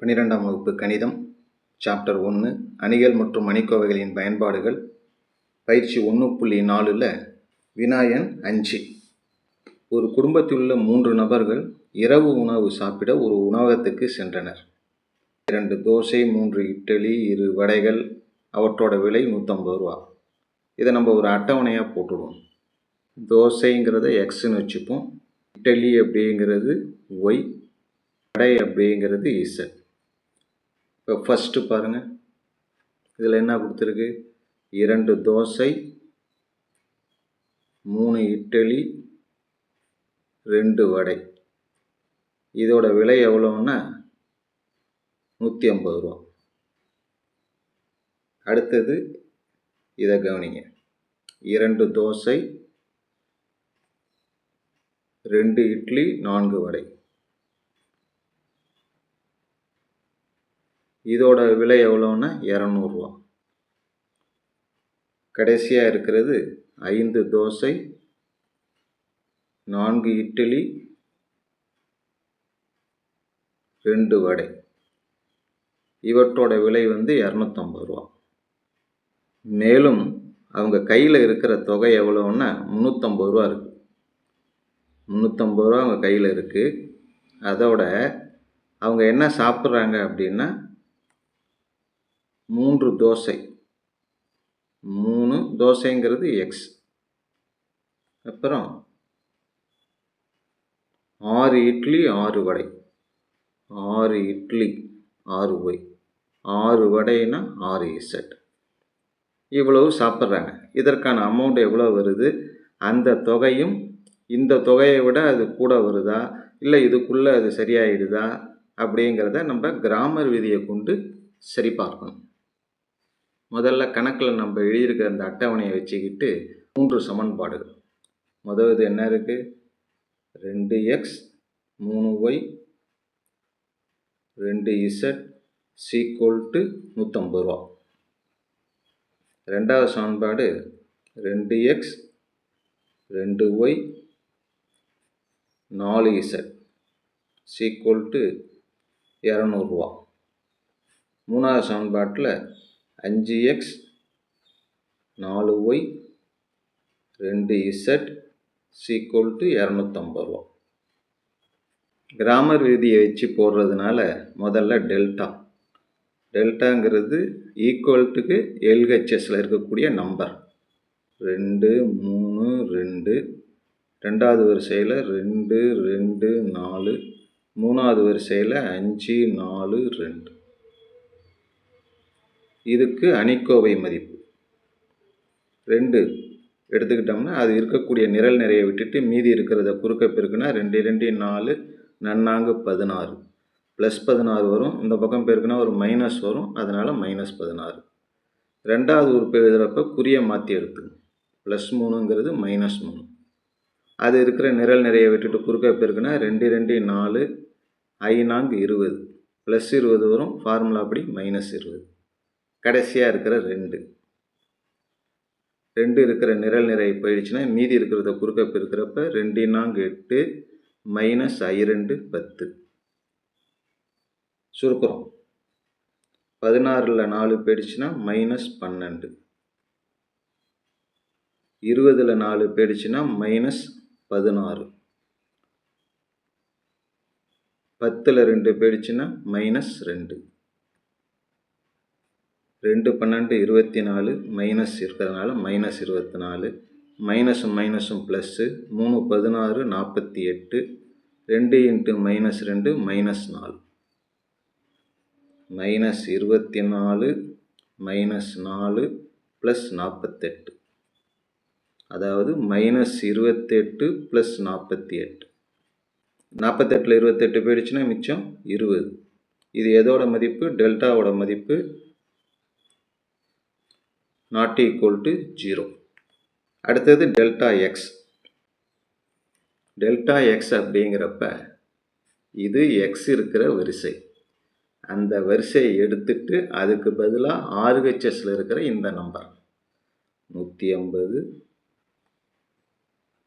பன்னிரெண்டாம் வகுப்பு கணிதம் சாப்டர் ஒன்று அணிகள் மற்றும் அணிக்கோவைகளின் பயன்பாடுகள் பயிற்சி ஒன்று புள்ளி நாலில் வினாயன் அஞ்சு. ஒரு குடும்பத்தில் உள்ள மூன்று நபர்கள் இரவு உணவு சாப்பிட ஒரு உணவகத்துக்கு சென்றனர். இரண்டு தோசை மூன்று இட்லி இரு வடைகள் அவற்றோட விலை நூற்றம்பது ரூபா. இதை நம்ம ஒரு அட்டவணையாக போட்டுடுவோம். தோசைங்கிறத எக்ஸ்ன்னு வச்சுப்போம். இட்லி அப்படிங்கிறது ஒய் வடை அப்படிங்கிறது இசட் இப்போ ஃபஸ்ட்டு பாருங்கள் இதில் என்ன கொடுத்துருக்கு? இரண்டு தோசை மூணு இட்லி ரெண்டு வடை. இதோட விலை எவ்வளோன்னா நூற்றி ஐம்பது ரூபா. அடுத்தது இதை கவனிங்க. இரண்டு தோசை ரெண்டு இட்லி நான்கு வடை. இதோட விலை எவ்வளோன்னா இரநூறுவா. கடைசியாக இருக்கிறது ஐந்து தோசை நான்கு இட்லி ரெண்டு வடை. இவற்றோட விலை வந்து இரநூத்தம்பது ரூபா. மேலும் அவங்க கையில் இருக்கிற தொகை எவ்வளோன்னா முந்நூற்றம்பது ரூபா இருக்குது முந்நூற்றம்பது ரூபா அவங்க கையில் இருக்குது அதோட அவங்க என்ன சாப்பிட்றாங்க அப்படின்னா மூன்று தோசை. மூணு தோசைங்கிறது எக்ஸ் அப்புறம் ஆறு இட்லி ஆறு வடை. ஆறு இட்லி ஆறு ஒய் ஆறு வடைனா ஆறு இசட் இவ்வளவு சாப்பிட்றாங்க. இதற்கான அமௌண்ட் எவ்வளோ வருது? அந்த தொகையும் இந்த தொகையை விட அது கூட வருதா? இல்லை இதுக்குள்ளே அது சரியாயிடுதா? அப்படிங்கிறத நம்ம கிராமர் விதியை கொண்டு சரி பார்க்கணும். முதல்ல கணக்கில் நம்ம எழுதியிருக்கிற அந்த அட்டவணையை வச்சுக்கிட்டு மூன்று சமன்பாடுகள். முதல் இது என்ன இருக்குது ரெண்டு எக்ஸ் மூணு ஒய் ரெண்டு இசட் சீக்குவல் டு நூற்றம்பது ரூபா. ரெண்டாவது சமன்பாடு ரெண்டு எக்ஸ் ரெண்டு ஒய் நாலு இசட் சீக்குவல் டு இரநூறுவா மூணாவது சமன்பாட்டில் அஞ்சு எக்ஸ் நாலு ஒய் ரெண்டு இசட் சீக்குவல் டு இரநூத்தம்பது ரூபா. கிராமர் விதியை வச்சு போடுறதுனால முதல்ல டெல்டா. டெல்டாங்கிறது ஈக்குவல்ட்டுக்கு எல்ஹெச்எஸில் இருக்கக்கூடிய நம்பர். ரெண்டு மூணு ரெண்டு. ரெண்டாவது வரிசையில் ரெண்டு ரெண்டு நாலு. மூணாவது வரிசையில் அஞ்சு நாலு ரெண்டு. இதுக்கு அணிக்கோவை மதிப்பு. ரெண்டு எடுத்துக்கிட்டோம்னா அது இருக்கக்கூடிய நிரல் நிறைய விட்டுட்டு மீதி இருக்கிறத குறுக்க பெருக்குனா ரெண்டு ரெண்டு நாலு நன்னாங்கு பதினாறு. ப்ளஸ் பதினாறு வரும். இந்த பக்கம் பெருக்குனா ஒரு மைனஸ் வரும். அதனால் மைனஸ் பதினாறு. ரெண்டாவது உறுப்பு எழுதுகிறப்ப குறிய மாற்றி எடுத்துக்கணும். ப்ளஸ் மூணுங்கிறது மைனஸ் மூணு. அது இருக்கிற நிரல் நிறைய விட்டுட்டு குறுக்க பெருக்குனா ரெண்டு ரெண்டு நாலு ஐநாங்கு இருபது. ப்ளஸ் இருபது வரும். ஃபார்முலா அப்படி மைனஸ் இருபது. கடைசியாக இருக்கிற ரெண்டு. ரெண்டு இருக்கிற நிரல் நிறை போயிடுச்சுன்னா மீதி இருக்கிறத குறுக்க இருக்கிறப்ப ரெண்டு நான்கு எட்டு மைனஸ் ஐ ரெண்டு பத்து. சுருக்கிறோம். பதினாறில் நாலு போயிடுச்சுன்னா மைனஸ் பன்னெண்டு. இருபதில் நாலு போயிடுச்சுன்னா மைனஸ் பதினாறு. பத்தில் ரெண்டு போயிடுச்சுன்னா மைனஸ் ரெண்டு. ரெண்டு பன்னெண்டு இருபத்தி நாலு மைனஸ் இருக்கிறதுனால மைனஸ் இருபத்தி நாலு. மைனஸும் மைனஸும் ப்ளஸ்ஸு மூணு பதினாறு நாற்பத்தி எட்டு. ரெண்டு இன்ட்டு மைனஸ் ரெண்டு மைனஸ் நாலு. மைனஸ் இருபத்தி நாலு மைனஸ் நாலு ப்ளஸ் நாற்பத்தெட்டு. அதாவது மைனஸ் இருபத்தெட்டு ப்ளஸ் நாற்பத்தி எட்டு. நாற்பத்தெட்டில் இருபத்தெட்டு போயிடுச்சுன்னா மிச்சம் இருபது. இது எதோட மதிப்பு? டெல்டாவோட மதிப்பு. நாட் ஈக்குவல் டு ஜீரோ அடுத்தது டெல்டா எக்ஸ் டெல்டா எக்ஸ் அப்படிங்கிறப்ப இது எக்ஸ் இருக்கிற வரிசை. அந்த வரிசையை எடுத்துட்டு அதுக்கு பதிலாக ஆர்ஹெச்எஸில் இருக்கிற இந்த நம்பர் நூற்றி ஐம்பது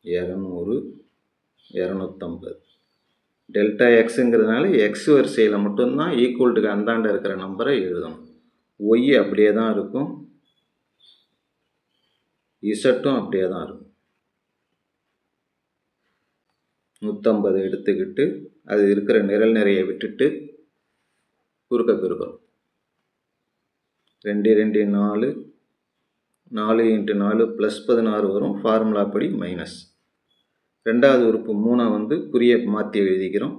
இரநூறு இரநூத்தம்பது. டெல்டா எக்ஸுங்கிறதுனால எக்ஸ் வரிசையில் மட்டும்தான் ஈக்குவல்ட்டுக்கு அந்தாண்ட இருக்கிற நம்பரை எழுதணும். ஒய் அப்படியே தான் இருக்கும். இசட்டும் அப்படியே தான் இருக்கும். நூற்றம்பது எடுத்துக்கிட்டு அது இருக்கிற நிரல் நிறைய விட்டுட்டு குறுக்க பெருக்கிறோம் ரெண்டு ரெண்டு நாலு நாலு இன்ட்டு நாலு ப்ளஸ் பதினாறு வரும். ஃபார்முலா படி மைனஸ் ரெண்டாவது உறுப்பு மூணை வந்து குறிய மாற்றி எழுதிக்கிறோம்.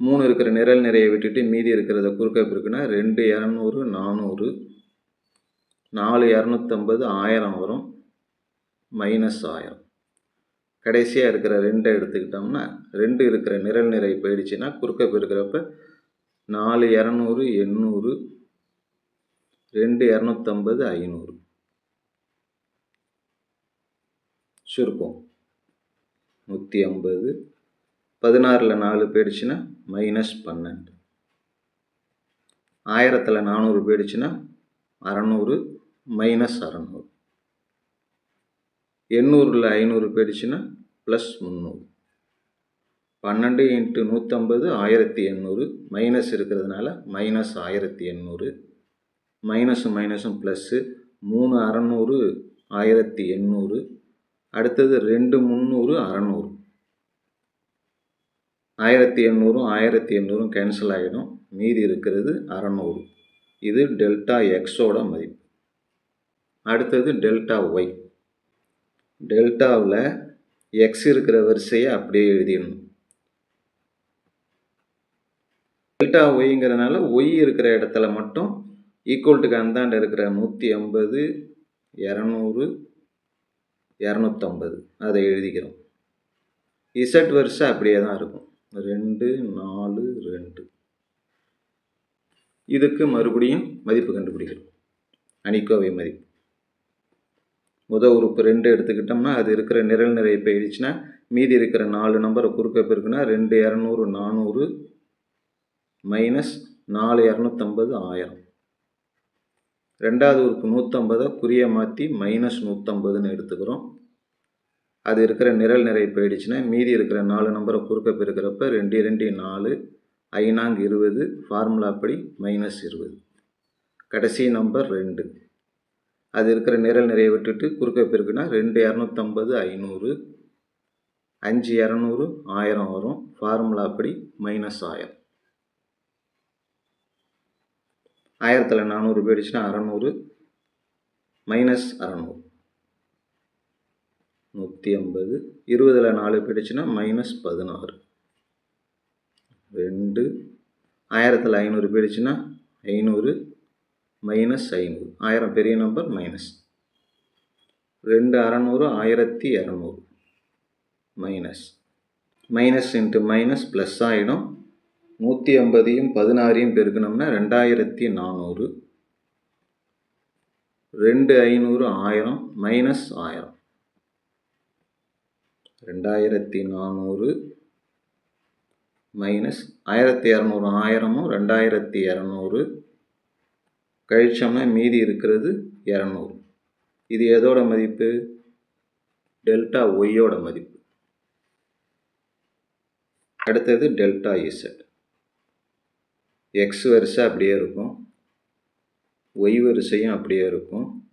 மூணு இருக்கிற நிரல் நிறைய விட்டுட்டு மீதி இருக்கிறத குறுக்க பெருக்குன்னா ரெண்டு இரநூறு நானூறு நாலு இரநூத்தம்பது ஆயிரம் வரும். மைனஸ் ஆயிரம். கடைசியாக இருக்கிற ரெண்டை எடுத்துக்கிட்டோம்னா ரெண்டு இருக்கிற நிரல் நிறை போயிடுச்சுன்னா குறுக்க பெருக்கிறப்ப நாலு இரநூறு எண்ணூறு ரெண்டு இரநூத்தம்பது ஐநூறு. சுருக்கம் நூற்றி ஐம்பது பதினாறில் நாலு போயிடுச்சுன்னா மைனஸ் பன்னெண்டு. ஆயிரத்தில் நானூறு போயிடுச்சுன்னா அறநூறு மைனஸ் அறநூறு. எண்ணூறில் ஐநூறு போயிடுச்சுன்னா ப்ளஸ் முந்நூறு. பன்னெண்டு இன்ட்டு நூற்றம்பது ஆயிரத்தி எண்ணூறு. மைனஸ் இருக்கிறதுனால மைனஸ் ஆயிரத்தி எண்ணூறு. மைனஸும் மைனஸும் ப்ளஸ்ஸு மூணு அறநூறு ஆயிரத்தி எண்ணூறு. அடுத்தது ரெண்டு முந்நூறு அறநூறு. ஆயிரத்தி எண்ணூறும் ஆயிரத்தி எண்ணூறும் கேன்சல் ஆகிடும் மீதி இருக்கிறது அறநூறு. இது டெல்டா எக்ஸோட மதிப்பு. அடுத்தது டெல்டா ஒய். டெல்டாவில் எக்ஸ் இருக்கிற வரிசையை அப்படியே எழுதிடணும். டெல்டா ஒய்ங்கிறதுனால ஒய் இருக்கிற இடத்துல மட்டும் ஈக்குவல்ட்டுக்கு அந்தாண்ட இருக்கிற நூற்றி ஐம்பது இரநூறு இரநூத்தம்பது அதை எழுதிக்கிறோம். இசட் வரிசை அப்படியே தான் இருக்கும். ரெண்டு நாலு ரெண்டு. இதுக்கு மறுபடியும் மதிப்பு கண்டுபிடிக்கிறோம். அணிக்கோவை மதிப்பு. உத உறுப்பு ரெண்டு எடுத்துக்கிட்டோம்னா அது இருக்கிற நிரல் நிறை போயிடுச்சுன்னா மீதி இருக்கிற நாலு நம்பரை குறுக்க பெருக்குன்னா ரெண்டு இரநூறு நானூறு மைனஸ் நாலு இரநூத்தம்பது ஆயிரம். ரெண்டாவது உறுப்பு நூற்றம்பதை குறிய மாற்றி மைனஸ் நூற்றம்பதுன்னு எடுத்துக்கிறோம். அது இருக்கிற நிரல் நிறை போயிடுச்சுன்னா மீதி இருக்கிற நாலு நம்பரை குறுக்க பெருக்கிறப்ப ரெண்டு ரெண்டு நாலு ஐநாங் இருபது ஃபார்முலா படி மைனஸ் இருபது. கடைசி நம்பர் ரெண்டு. அது இருக்கிற நிரல் நிறைய விட்டுட்டு குறுக்க பெருக்குனா ரெண்டு இரநூத்தம்பது ஐநூறு அஞ்சு இரநூறு ஆயிரம் வரும். ஃபார்முலா படி மைனஸ் ஆயிரம். ஆயிரத்தில் நானூறு போயிடுச்சுன்னா அறநூறு மைனஸ் அறநூறு. நூற்றி ஐம்பது இருபதில் நாலு போயிடுச்சுன்னா மைனஸ் பதினாறு. ரெண்டு. ஆயிரத்தில் ஐநூறு போயிடுச்சுன்னா ஐநூறு மைனஸ் ஐநூறு. ஆயிரம் பெரிய நம்பர் மைனஸ் ரெண்டு அறநூறு ஆயிரத்தி இரநூறு. Minus minus into minus plus ஆகிடும் நூற்றி ஐம்பதையும் பதினாறையும் பெருக்கணும்னா ரெண்டாயிரத்தி நானூறு. ரெண்டு ஐநூறு ஆயிரம் மைனஸ் ஆயிரம். ரெண்டாயிரத்தி நானூறு மைனஸ் ஆயிரத்தி இரநூறு ஆயிரமும் ரெண்டாயிரத்தி இரநூறு. கழிச்சோம்னா மீதி இருக்கிறது இரநூறு. இது எதோட மதிப்பு? டெல்டா ஒய்யோட மதிப்பு. அடுத்தது டெல்டா இசட். எக்ஸ் வரிசை அப்படியே இருக்கும். ஒய் வரிசையும் அப்படியே இருக்கும்.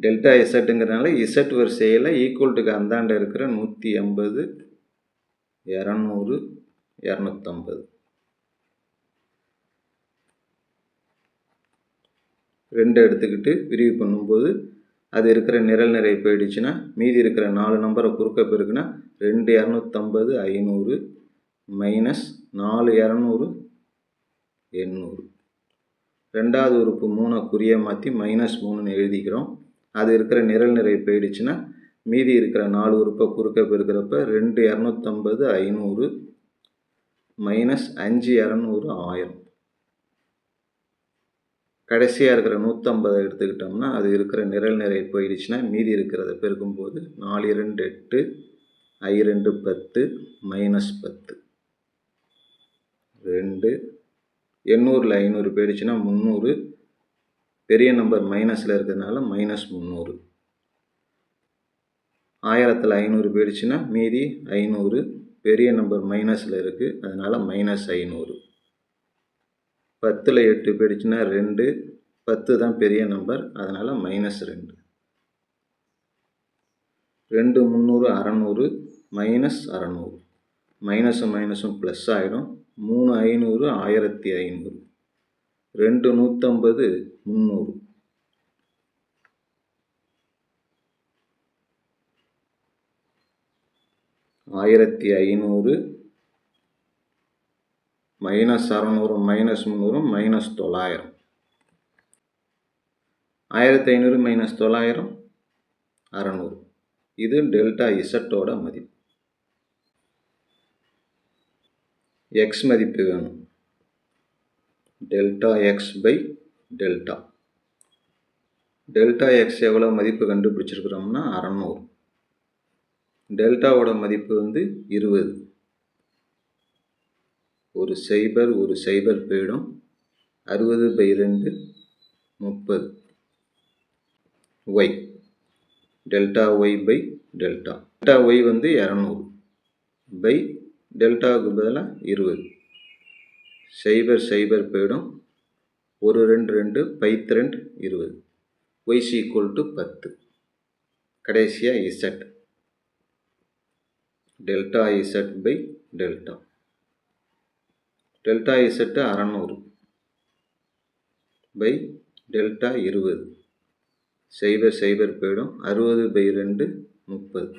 டெல்டா இசட்டுங்கிறதுனால இசட் வரிசையில் ஈக்குவல்ட்டுக்கு அந்தாண்ட இருக்கிற நூற்றி ஐம்பது இரநூறு இரநூத்தம்பது. ரெண்டு எடுத்துக்கிட்டு விரிவு பண்ணும்போது அது இருக்கிற நிரல் நிறை போயிடுச்சுன்னா மீதி இருக்கிற நாலு நம்பரை குறுக்க பெருக்குன்னா ரெண்டு இரநூத்தம்பது ஐநூறு மைனஸ் நாலு இரநூறு எண்ணூறு. ரெண்டாவது உறுப்பு மூணை குறிய மாற்றி மைனஸ் மூணுன்னு எழுதிக்கிறோம். அது இருக்கிற நிரல் நிறை போயிடுச்சுன்னா மீதி இருக்கிற நாலு உறுப்பை குறுக்க பெருக்கிறப்ப ரெண்டு இரநூத்தம்பது ஐநூறு மைனஸ் அஞ்சு இரநூறு ஆயிரம். கடைசியாக இருக்கிற நூற்றம்பதை எடுத்துக்கிட்டோம்னா அது இருக்கிற நிரல் நிறை போயிடுச்சுன்னா மீதி இருக்கிறத பெருக்கும்போது நாலு இரண்டு எட்டு ஐ ரெண்டு பத்து மைனஸ் பத்து. ரெண்டு எண்ணூறில் ஐநூறு போயிடுச்சுன்னா முந்நூறு. பெரிய நம்பர் மைனஸில் இருக்கிறதுனால மைனஸ் முந்நூறு. ஆயிரத்தில் ஐநூறு போயிடுச்சுன்னா மீதி ஐநூறு. பெரிய நம்பர் மைனஸில் இருக்குது அதனால் மைனஸ் ஐநூறு. பத்தில் எட்டு போயிடுச்சுன்னா ரெண்டு பத்து தான் பெரிய நம்பர் அதனால் மைனஸ் ரெண்டு. ரெண்டு முந்நூறு அறநூறு மைனஸ் அறநூறு. மைனஸும் மைனஸும் ப்ளஸ் ஆகிடும் மூணு ஐநூறு ஆயிரத்தி ஐநூறு. ரெண்டு நூற்றம்பது முந்நூறு. ஆயிரத்தி ஐநூறு மைனஸ் அறநூறு மைனஸ் முந்நூறு மைனஸ் தொள்ளாயிரம். ஆயிரத்தி ஐநூறு மைனஸ் தொள்ளாயிரம் அறநூறு. இது டெல்டா இசட்டோட மதிப்பு. எக்ஸ் மதிப்பு வேணும். Delta x by delta. Delta x எவ்வளோ மதிப்பு கண்டுபிடிச்சிருக்கிறோம்னா அறநூறு. டெல்டாவோட மதிப்பு வந்து இருபது. ஒரு சைபர் ஒரு சைபர் போயிடும். அறுபது பை ரெண்டு முப்பது. Y delta y by delta. Delta y வந்து இரநூறு. பை டெல்டாவுக்கு பதிலாக இருபது. சைபர் சைபர் போயிடும். ஒரு ரெண்டு ரெண்டு பைத்து ரெண்டு இருபது. ஒய்ஸ் ஈக்குவல் டு பத்து. கடைசியாக z delta z by delta. Delta z அறநூறு பை டெல்டா இருபது. சைபர் சைபர் போயிடும். அறுபது பை ரெண்டு முப்பது.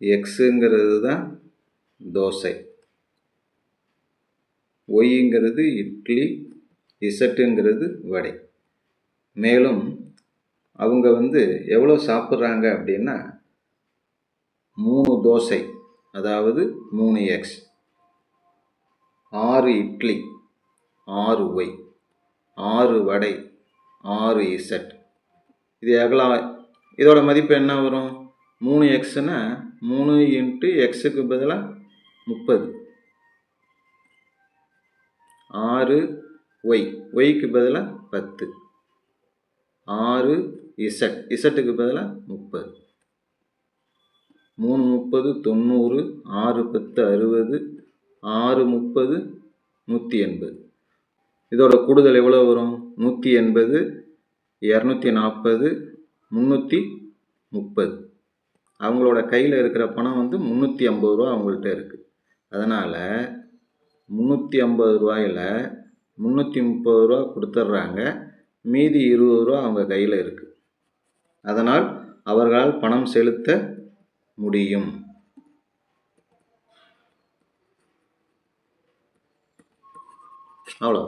எக்ஸுங்கிறது தான் தோசை. ஒய்ங்கிறது இட்லி இசட்டுங்கிறது வடை. மேலும் அவங்க வந்து எவ்வளோ சாப்பிட்றாங்க அப்படின்னா மூணு தோசை அதாவது மூணு எக்ஸ். ஆறு இட்லி ஆறு ஒய். ஆறு வடை ஆறு இசட். இது எவ்வளோ இதோட மதிப்பு என்ன வரும்? மூணு எக்ஸுன்னா மூணு இன்ட்டு எக்ஸுக்கு பதிலாக முப்பது. ஆறு ஒய் ஒய்க்கு பதிலாக பத்து. ஆறு இசட் இசட்டுக்கு பதிலாக முப்பது. மூணு முப்பது தொண்ணூறு ஆறு பத்து அறுபது ஆறு முப்பது நூற்றி எண்பது. இதோட கூடுதல் எவ்வளோ வரும்? நூற்றி எண்பது இரநூத்தி நாற்பது முந்நூற்றி முப்பது. அவங்களோட கையில் இருக்கிற பணம் வந்து முந்நூற்றி ஐம்பது ரூபா அவங்கள்ட்ட இருக்குது அதனால் முந்நூற்றி ஐம்பது ரூபாயில் முந்நூற்றி முப்பது ரூபா கொடுத்துட்றாங்க மீதி இருபது ரூபா அவங்க கையில் இருக்குது அதனால் அவர்களால் பணம் செலுத்த முடியும். அவ்வளோ